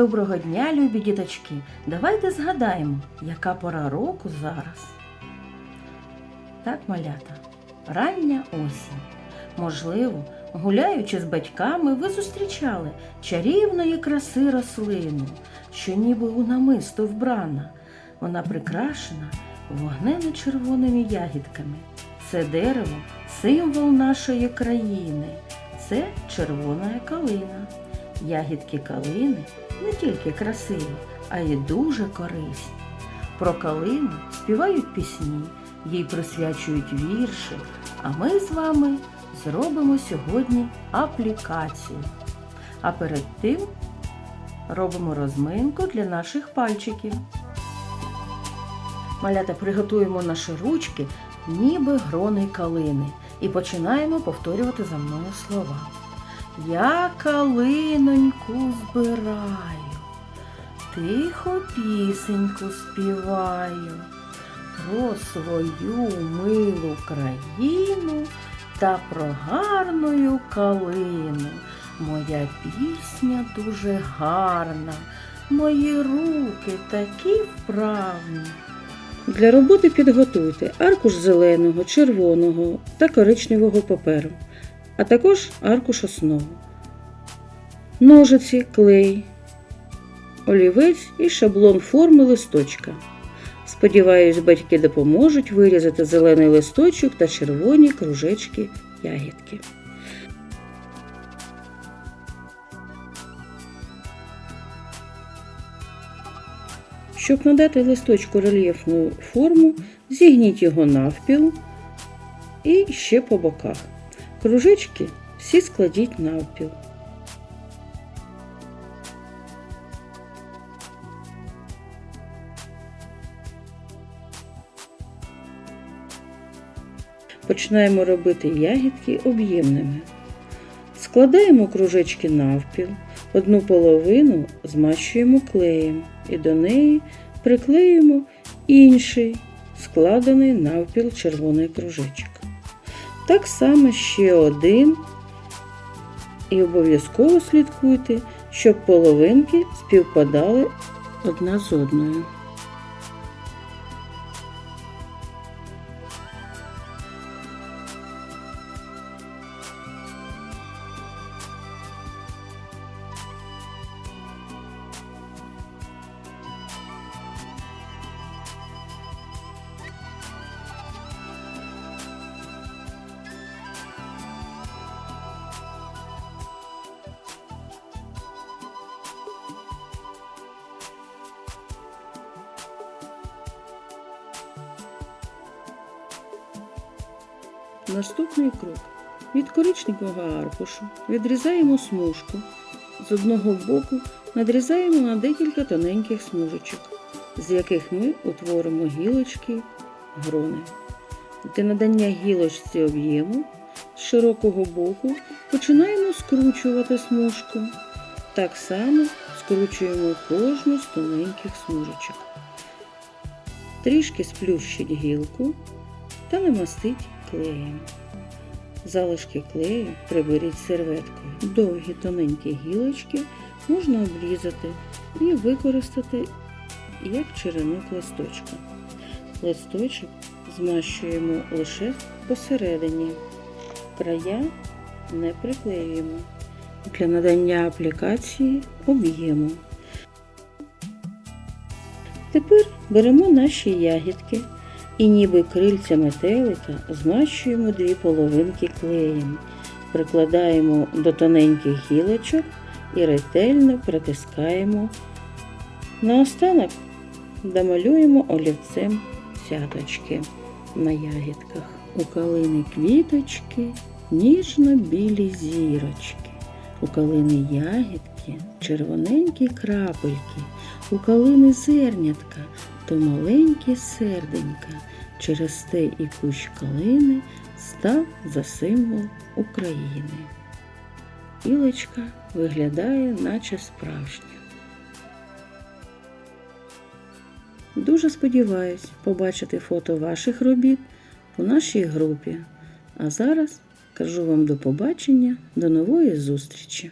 Доброго дня, любі діточки! Давайте згадаємо, яка пора року зараз. Так, малята, рання осінь. Можливо, гуляючи з батьками, ви зустрічали чарівної краси рослину, що ніби у намисто вбрана. Вона прикрашена вогненно-червоними ягідками. Це дерево символ нашої країни. Це червона калина. Ягідки калини не тільки красиві, а й дуже корисні. Про калину співають пісні, їй присвячують вірші, а ми з вами зробимо сьогодні аплікацію. А перед тим робимо розминку для наших пальчиків. Малята приготуємо наші ручки, ніби грони калини, і починаємо повторювати за мною слова. Я калиноньку збираю, тихо пісеньку співаю про свою милу країну та про гарною калину. Моя пісня дуже гарна, мої руки такі вправні. Для роботи підготуйте аркуш зеленого, червоного та коричневого паперу, а також аркуш основи, ножиці, клей, олівець і шаблон форми листочка. Сподіваюсь, батьки допоможуть вирізати зелений листочок та червоні кружечки ягідки. Щоб надати листочку рельєфну форму, зігніть його навпіл і ще по боках. Кружечки всі складіть навпіл. Починаємо робити ягідки об'ємними. Складаємо кружечки навпіл, одну половину змащуємо клеєм і до неї приклеюємо інший складений навпіл червоний кружечок. Так само ще один і обов'язково слідкуйте, щоб половинки співпадали одна з одною. Наступний крок. Від коричневого аркушу відрізаємо смужку. З одного боку надрізаємо на декілька тоненьких смужечок, з яких ми утворимо гілочки грони. Для надання гілочці об'єму з широкого боку починаємо скручувати смужку. Так само скручуємо кожну з тоненьких смужечок. Трішки сплющить гілку та намастить клеєм. Залишки клею приберіть серветкою. Довгі тоненькі гілочки можна обрізати і використати як черенок листочка. Листочок змащуємо лише посередині, края не приклеюємо. Для надання аплікації об'єму. Тепер беремо наші ягідки і ніби крильця метелика змащуємо дві половинки клеєм, прикладаємо до тоненьких гілочок і ретельно притискаємо. Наостанок домалюємо олівцем цяточки на ягідках. У калини квіточки, ніжно-білі зірочки. У калини ягідки червоненькі крапельки, у калини зернятка, то маленькі серденька. Через те і кущ калини став за символ України. Ілочка виглядає, наче справжня. Дуже сподіваюсь побачити фото ваших робіт у нашій групі. А зараз кажу вам до побачення, до нової зустрічі!